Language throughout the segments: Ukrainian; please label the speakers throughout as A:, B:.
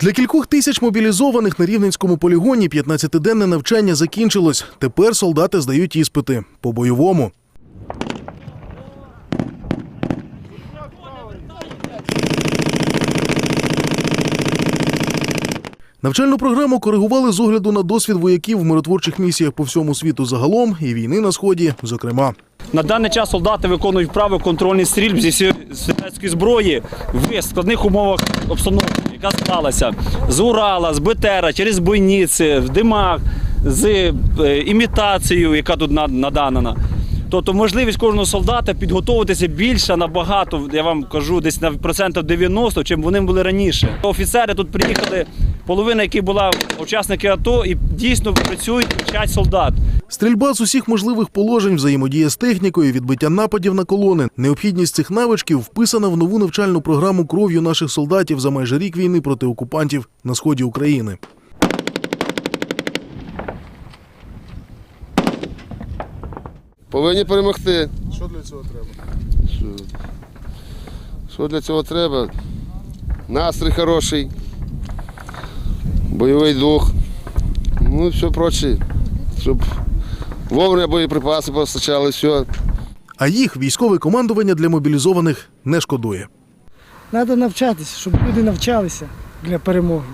A: Для кількох тисяч мобілізованих на рівненському полігоні 15-денне навчання закінчилось. Тепер солдати здають іспити по бойовому. Навчальну програму коригували з огляду на досвід вояків в миротворчих місіях по всьому світу загалом і війни на сході, зокрема.
B: На даний час солдати виконують вправи контрольних стрільб зі стрілецької зброї в складних умовах обстановки, яка склалася з Урала, з БТРа, через бойниці, в димах, з е, імітацією, яка тут на- надана. Тобто можливість кожного солдата підготуватися більше набагато, я вам кажу, десь на процентів 90, чим вони були раніше. Офіцери тут приїхали, половина, яких була учасники АТО, і дійсно працюють, вчать солдат.
A: Стрільба з усіх можливих положень, взаємодія з технікою, відбиття нападів на колони. Необхідність цих навичків вписана в нову навчальну програму кров'ю наших солдатів за майже рік війни проти окупантів на сході України.
C: Повинні перемогти.
A: Що для цього треба?
C: Що, що для цього треба? Настрій хороший, бойовий дух, ну і все проче. Щоб вовремя боєприпаси постачали, все.
A: А їх військове командування для мобілізованих не шкодує.
D: Треба навчатися, щоб люди навчалися для перемоги.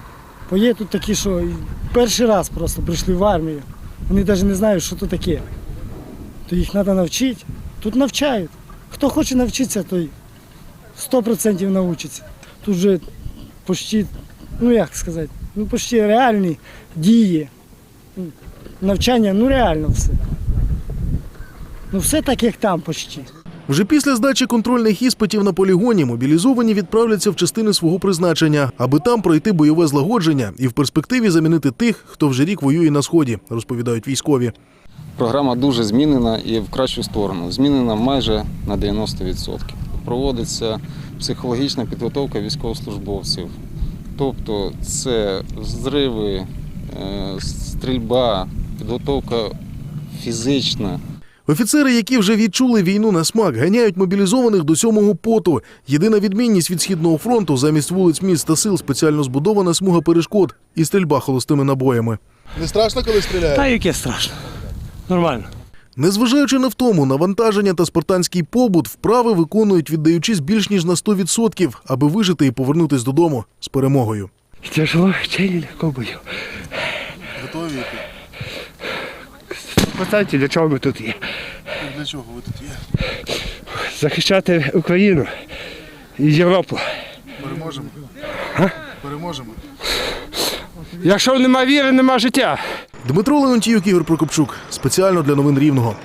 D: Бо є тут такі, що перший раз просто прийшли в армію. Вони навіть не знають, що це таке. То їх треба навчити. Тут навчають. Хто хоче навчитися, той 100% навчиться. Тут вже почти, ну як сказати, ну почти реальні дії. Навчання, ну реально все. Ну все так, як там почти.
A: Вже після здачі контрольних іспитів на полігоні мобілізовані відправляться в частини свого призначення, аби там пройти бойове злагодження і в перспективі замінити тих, хто вже рік воює на сході, розповідають військові.
E: Програма дуже змінена і в кращу сторону. Змінена майже на 90%. Проводиться психологічна підготовка військовослужбовців. Тобто це зриви, е, стрільба, підготовка фізична.
A: Офіцери, які вже відчули війну на смак, ганяють мобілізованих до сьомого поту. Єдина відмінність від східного фронту замість вулиць міст та сил спеціально збудована смуга перешкод і стрільба холостими набоями. Не страшно, коли стріляють?
F: Та яке страшно. Нормально.
A: Незважаючи на втому, навантаження та спартанський побут вправи виконують, віддаючись більш ніж на 100%, аби вижити і повернутись додому з перемогою.
F: Тяжело, чи легко бою.
A: Готові?
F: Поставте, для чого ми тут є?
A: Для чого ви тут є?
F: Захищати Україну і Європу.
A: Переможемо. Переможемо.
F: Якщо нема віри, нема життя.
A: Дмитро Леонтіюк, Ігор Прокопчук. Спеціально для новин Рівного.